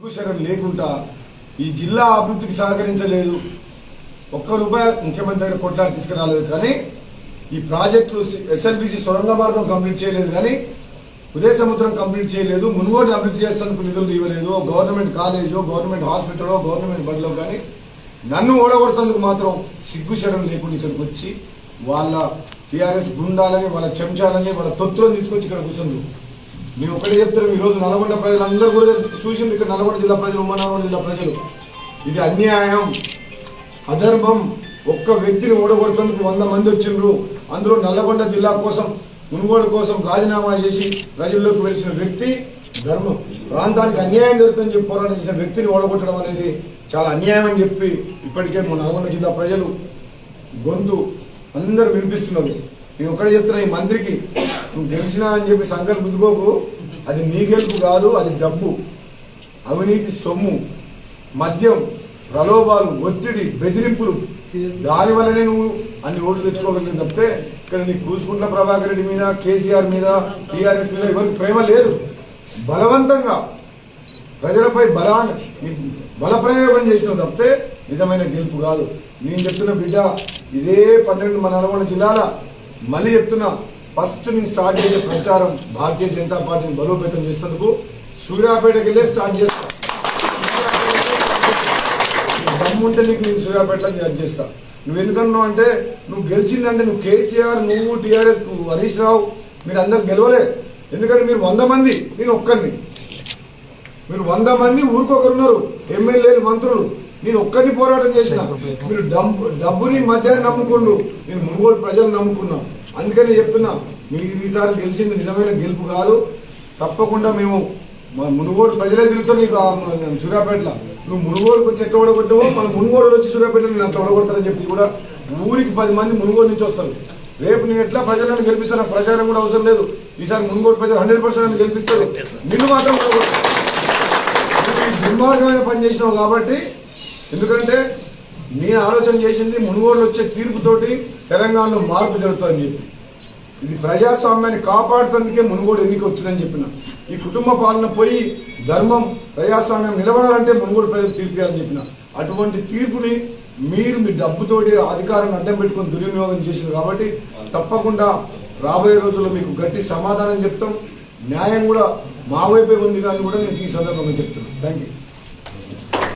భూషణం లేకుండా ఈ జిల్లా అభివృద్ధికి సహకరించలేదు. ఒక్క రూపాయి ముఖ్యమంత్రి దగ్గర కొట్లాడి తీసుకురాలేదు కానీ ఈ ప్రాజెక్టులు ఎస్ఎల్బిసి సొరంగ మార్గం కంప్లీట్ చేయలేదు కానీ ఉదయ సముద్రం కంప్లీట్ చేయలేదు. మునుగోడు అభివృద్ధి చేసేందుకు నిధులు ఇవ్వలేదు గవర్నమెంట్ కాలేజో గవర్నమెంట్ హాస్పిటలో గవర్నమెంట్ బడిలో కానీ నన్ను ఓడగొడుతందుకు మాత్రం సిగ్గుశరం లేకుండా ఇక్కడికి వచ్చి వాళ్ళ టీఆర్ఎస్ బృందాలని వాళ్ళ చెంచాలని వాళ్ళ తొత్తులను తీసుకొచ్చి ఇక్కడ కూర్చున్నారు మేము ఒకటే చెప్తారు ఈరోజు రోజు నల్గొండ ప్రజలందరూ కూడా చూసిండ్రు ఇక్కడ నల్గొండ జిల్లా ప్రజలు ఉమ్మడి నల్గొండ జిల్లా ప్రజలు. ఇది అన్యాయం అధర్మం. ఒక్క వ్యక్తిని ఓడగొడుతందుకు వంద మంది వచ్చిండ్రు. అందులో నల్లగొండ జిల్లా కోసం మునుగోడు కోసం రాజీనామా చేసి ప్రజల్లోకి వెలిసిన వ్యక్తి ధర్మం. ప్రాంతానికి అన్యాయం జరుగుతుందని చెప్పి పోరాటం చేసిన వ్యక్తిని ఓడగొట్టడం అనేది చాలా అన్యాయం అని చెప్పి ఇప్పటికే మన నల్గొండ జిల్లా ప్రజలు గొంతు అందరూ వినిపిస్తున్నారు. నేను ఒక్కడే చెప్తున్నా ఈ మంత్రికి నువ్వు గెలిచినా అని చెప్పి సంకల్పించుకోకు అది నీ గెలుపు కాదు అది డబ్బు. అవినీతి సొమ్ము. మద్యం ప్రలోభాలు ఒత్తిడి బెదిరింపులు. దాని వల్లనే నువ్వు అన్ని ఓట్లు తెచ్చుకోగలిగింది తప్పితే ఇక్కడ నీ కూసుకుంట్ల ప్రభాకర్ రెడ్డి మీద కేసీఆర్ మీద టీఆర్ఎస్ మీద ఎవరికి ప్రేమ లేదు. బలవంతంగా ప్రజలపై బలాన్ని బలప్రయోగం చేసిన తప్పితే నిజమైన గెలుపు కాదు. నేను చెప్తున్న బిడ్డ ఇదే పన్నెండు మన నల్గొండ జిల్లాల మళ్ళీ చెప్తున్నా ఫస్ట్ నేను స్టార్ట్ చేసే ప్రచారం భారతీయ జనతా పార్టీని బలోపేతం చేసేందుకు సూర్యాపేటకి వెళ్ళే స్టార్ట్ చేస్తా. దమ్ముంటే నీకు నేను సూర్యాపేటలో జడ్జ్ చేస్తా. నువ్వు ఎందుకన్నావు అంటే నువ్వు గెలిచిందంటే నువ్వు కేసీఆర్ నువ్వు టీఆర్ఎస్ హరీష్ రావు మీరు అందరు గెలవలే. ఎందుకంటే మీరు వంద మంది నేను ఒక్కరిని మీరు వంద మంది ఊరికొకరు ఉన్నారు. ఎమ్మెల్యేలు మంత్రులు. నేను ఒక్కరిని పోరాటం చేసిన మీరు డబ్బు డబ్బుని మధ్యాహ్నం నమ్ముకుండు నేను మునుగోడు ప్రజలు నమ్ముకున్నాను అందుకని చెప్తున్నా మీరు ఈసారి గెలిచింది నిజమైన గెలుపు కాదు. తప్పకుండా మేము మునుగోడు ప్రజలే తిరుగుతాం నీకు సూర్యాపేటలో. నువ్వు మునుగోడుకు వచ్చి ఎట్లా ఓడగొట్టావో మన మునుగోడు వచ్చి సూర్యాపేటలో నేను అట్లా ఓడగొడతానని చెప్పి కూడా ఊరికి పది మంది మునుగోడు నుంచి వస్తారు. రేపు నేను ఎట్లా ప్రజలను గెలిపిస్తాను ప్రచారం కూడా అవసరం లేదు. ఈసారి మునుగోడు ప్రజలు హండ్రెడ్ పర్సెంట్ గెలిపిస్తారు. నిన్ను మాత్రం దుర్మార్గమైన పని చేసినావు కాబట్టి ఎందుకంటే నేను ఆలోచన చేసింది మునుగోడు వచ్చే తీర్పుతోటి తెలంగాణలో మార్పు జరుగుతుందని చెప్పి. ఇది ప్రజాస్వామ్యాన్ని కాపాడుతందుకే మునుగోడు ఎన్నిక వచ్చిందని చెప్పిన. ఈ కుటుంబ పాలన పోయి ధర్మం ప్రజాస్వామ్యం నిలబడాలంటే మునుగోడు ప్రజలు తీర్పియాలని చెప్పిన. అటువంటి తీర్పుని మీరు మీ డబ్బుతోటి అధికారాన్ని అడ్డం పెట్టుకుని దుర్వినియోగం చేసింది కాబట్టి తప్పకుండా రాబోయే రోజుల్లో మీకు గట్టి సమాధానం చెప్తాం. న్యాయం కూడా మా వైపే ఉంది కానీ కూడా నేను ఈ సందర్భంగా చెప్తున్నాను. Thank you